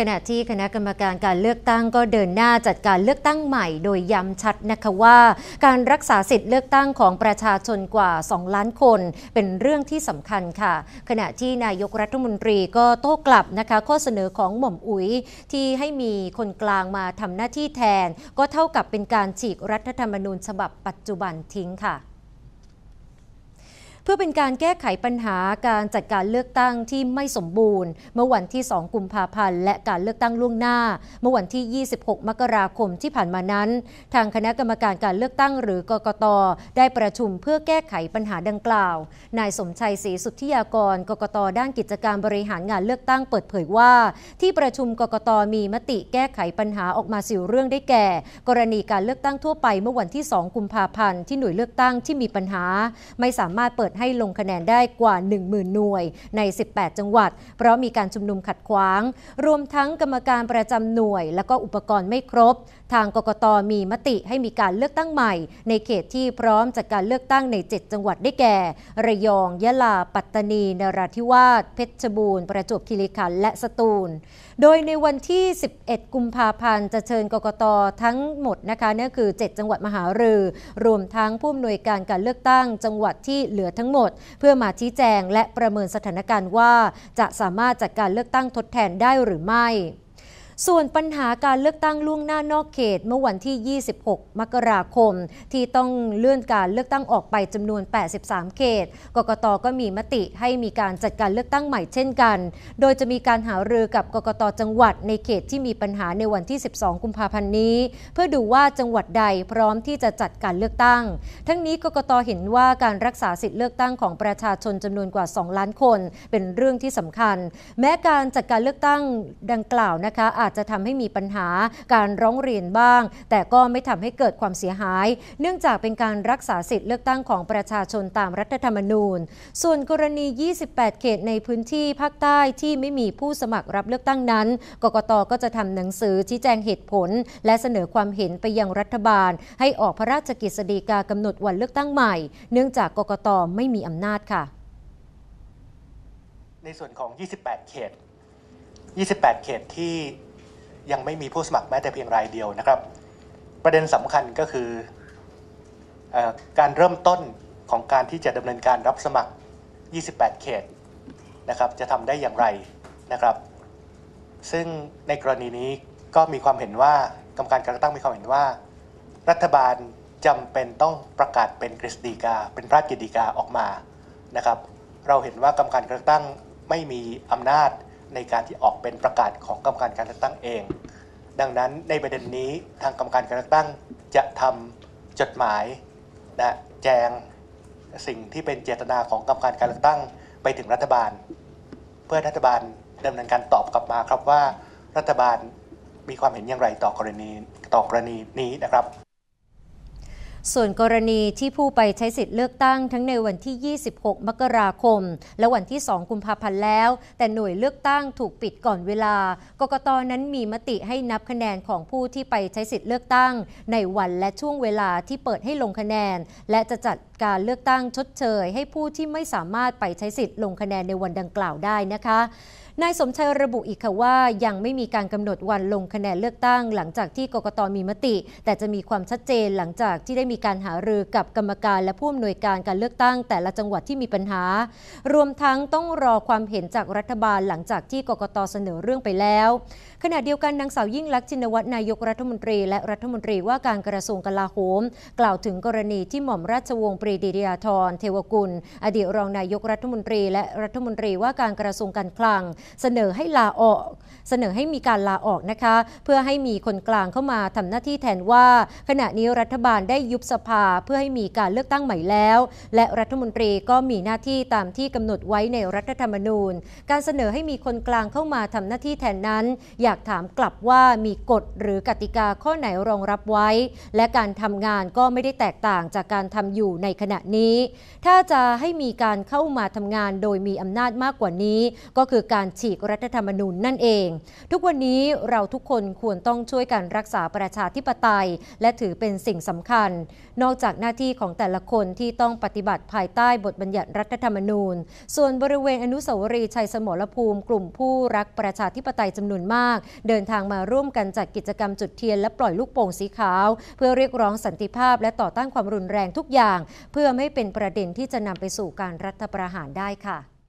ขณะที่คณะกรรมการการเลือกตั้งก็เดินหน้าจัดการเลือกตั้งใหม่โดยย้ำชัดนะคะว่า การรักษาสิทธิเลือกตั้งของประชาชนกว่า 2 ล้านคน เป็นเรื่องที่สำคัญค่ะ ขณะที่นายกรัฐมนตรีก็โต้กลับนะคะ ข้อเสนอของหม่อมอุ๋ยที่ให้มีคนกลางมาทำหน้าที่แทน ก็เท่ากับเป็นการฉีกรัฐธรรมนูญฉบับปัจจุบันทิ้งค่ะ พื่อเป็นการแก้ไขปัญหาการจัดการเลือกตั้งที่ไม่สมบูรณ์ เมื่อวันที่ 2 กุมภาพันธ์ และการเลือกตั้งล่วงหน้า เมื่อวันที่ 26 มกราคมที่ผ่านมานั้น ทางคณะกรรมการการเลือกตั้งหรือกกต ได้ประชุมเพื่อแก้ไขปัญหาดังกล่าว นายสมชัยศรีสุทธิยากร กกต ด้านกิจการบริหารงานเลือกตั้งเปิดเผยว่า ที่ประชุมกกต มีมติแก้ไขปัญหาออกมาสิวเรื่องได้แก่ กรณีการเลือกตั้งทั่วไปเมื่อวันที่ 2 กุมภาพันธ์ที่หน่วยเลือกตั้งที่มีปัญหา ไม่สามารถเปิดให้ลงคะแนนได้กว่า 10,000 หน่วยใน 18 จังหวัด เพราะมีการชุมนุมขัดขวาง รวมทั้งกรรมการประจำหน่วย และก็อุปกรณ์ไม่ครบ ทางกกตมีมติให้มีการเลือกตั้งใหม่ ในเขตที่พร้อมจากการเลือกตั้งใน 7 จังหวัดได้แก่ ระยอง ยะลา ปัตตานี นราธิวาส เพชรบูรณ์ ประจวบคีรีขันธ์ และสตูล โดยในวันที่ 11 กุมภาพันธ์ จะเชิญกกตทั้งหมดนะคะนี่นคือ 7 จังหวัดมหารือ รวมทั้งผู้อำนวยการการเลือกตั้ง จังหวัดที่เหลือทั้งหมด เพื่อมาชี้แจงและประเมินสถานการณ์ว่า จะสามารถจัดการเลือกตั้งทดแทนได้หรือไม่ ส่วนปัญหาการเลือกตั้งล่วงหน้านอกเขตเมื่อวันที่ 26 มกราคม ที่ต้องเลื่อนการเลือกตั้งออกไปจำนวน 83 เขต กกตก็มีมติให้มีการจัดการเลือกตั้งใหม่เช่นกัน โดยจะมีการหารือกับกกตจังหวัดในเขตที่มีปัญหาในวันที่ 12 กุมภาพันธ์นี้ เพื่อดูว่าจังหวัดใดพร้อมที่จะจัดการเลือกตั้ง ทั้งนี้กกตเห็นว่าการรักษาสิทธิเลือกตั้งของประชาชนจำนวนกว่า 2 ล้านคน เป็นเรื่องที่สำคัญ แม้การจัดการเลือกตั้งดังกล่าวนะคะอาจจะทำให้มีปัญหาการร้องเรียนบ้าง แต่ก็ไม่ทำให้เกิดความเสียหาย เนื่องจากเป็นการรักษาสิทธิเลือกตั้งของประชาชนตามรัฐธรรมนูญ ส่วนกรณี 28 เขตในพื้นที่ภาคใต้ที่ไม่มีผู้สมัครรับเลือกตั้งนั้น กกตก็จะทำหนังสือชี้แจงเหตุผล และเสนอความเห็นไปยังรัฐบาล ให้ออกพระราชกฤษฎีกากำหนดวันเลือกตั้งใหม่ เนื่องจากกกตไม่มีอำนาจค่ะ ในส่วนของ 28 เขต 28 เขตที่ ยังไม่มีผู้สมัครแม้แต่เพียงรายเดียวนะครับ ประเด็นสำคัญก็คืออการเริ่มต้นของการที่จะดำเนินการรับสมัคร 28 เขตนะครับจะทำได้อย่างไรนะครับ ซึ่งในกรณีนี้ก็มีความเห็นว่ากรรมการการเลือกตั้งมีความเห็นว่า รัฐบาลจำเป็นต้องประกาศเป็นกฤษฎีกา เป็นพระราชกิฎีกาออกมานะครับ เราเห็นว่ากรรมการการเลือกตั้งไม่มีอำนาจ ในการที่ออกเป็นประกาศของกรรมการการเลือกตั้งเอง ดังนั้นในประเด็นนี้ทางกรรมการการเลือกตั้งจะทำจดหมายนะแจงสิ่งที่เป็นเจตนาของกรรมการการเลือกตั้งไปถึงรัฐบาล เพื่อรัฐบาลดำเนินการตอบกลับมาครับว่ารัฐบาลมีความเห็นอย่างไรต่อกรณีต่อกรณีนี้นะครับ ส่วนกรณีที่ผู้ไปใช้สิทธิ์เลือกตั้งทั้งในวันที่ 26 มกราคม และวันที่ 2 กุมภาพันธ์แล้ว แต่หน่วยเลือกตั้งถูกปิดก่อนเวลา กกตนั้นมีมติให้นับคะแนนของผู้ที่ไปใช้สิทธิ์เลือกตั้ง ในวันและช่วงเวลาที่เปิดให้ลงคะแนน และจะจัดการเลือกตั้งชดเชย ให้ผู้ที่ไม่สามารถไปใช้สิทธิ์ลงคะแนนในวันดังกล่าวได้นะคะนายสมชัยระบุอีกค่ะว่า ยังไม่มีการกำหนดวันลงคะแนนเลือกตั้ง หลังจากที่กกตมีมติ แต่จะมีความชัดเจนหลังจากที่ได้มีการหารือกับกรรมการและผู้อำนวยการการเลือกตั้ง แต่ละจังหวัดที่มีปัญหา รวมทั้งต้องรอความเห็นจากรัฐบาลหลังจากที่กกตเสนอเรื่องไปแล้ว ขณะเดียวกันนางสาวยิ่งลักษณ์ชินวัตรนายกรัฐมนตรี และรัฐมนตรีว่าการกระทรวงกลาโหม กล่าวถึงกรณีที่หม่อมราชวงศ์ปรีดียาธรเทวกุล อดีตรองนายกรัฐมนตรี และรัฐมนตรีว่าการกระทรวงการคลังเสนอให้ลาออก เสนอให้มีการลาออกนะคะ เพื่อให้มีคนกลางเข้ามาทำหน้าที่แทนว่า ขณะนี้รัฐบาลได้ยุบสภาเพื่อให้มีการเลือกตั้งใหม่แล้ว และรัฐมนตรีก็มีหน้าที่ตามที่กำหนดไว้ในรัฐธรรมนูญ การเสนอให้มีคนกลางเข้ามาทำหน้าที่แทนนั้น อยากถามกลับว่ามีกฎหรือกติกาข้อไหนรองรับไว้ และการทำงานก็ไม่ได้แตกต่างจากการทำอยู่ในขณะนี้ ถ้าจะให้มีการเข้ามาทำงานโดยมีอำนาจมากกว่านี้ ก็คือการฉีกรัฐธรรมนูญนั่นเอง ทุกวันนี้เราทุกคนควรต้องช่วยกันรักษาประชาธิปไตย และถือเป็นสิ่งสำคัญ นอกจากหน้าที่ของแต่ละคนที่ต้องปฏิบัติภายใต้บทบัญญัติรัฐธรรมนูญ ส่วนบริเวณอนุสาวรีย์ชัยสมรภูมิ กลุ่มผู้รักประชาธิปไตยจำนวนมาก เดินทางมาร่วมกันจัดกิจกรรมจุดเทียนและปล่อยลูกโป่งสีขาว เพื่อเรียกร้องสันติภาพ และต่อต้านความรุนแรงทุกอย่าง เพื่อไม่เป็นประเด็นที่จะนำไปสู่การรัฐประหารได้ค่ะ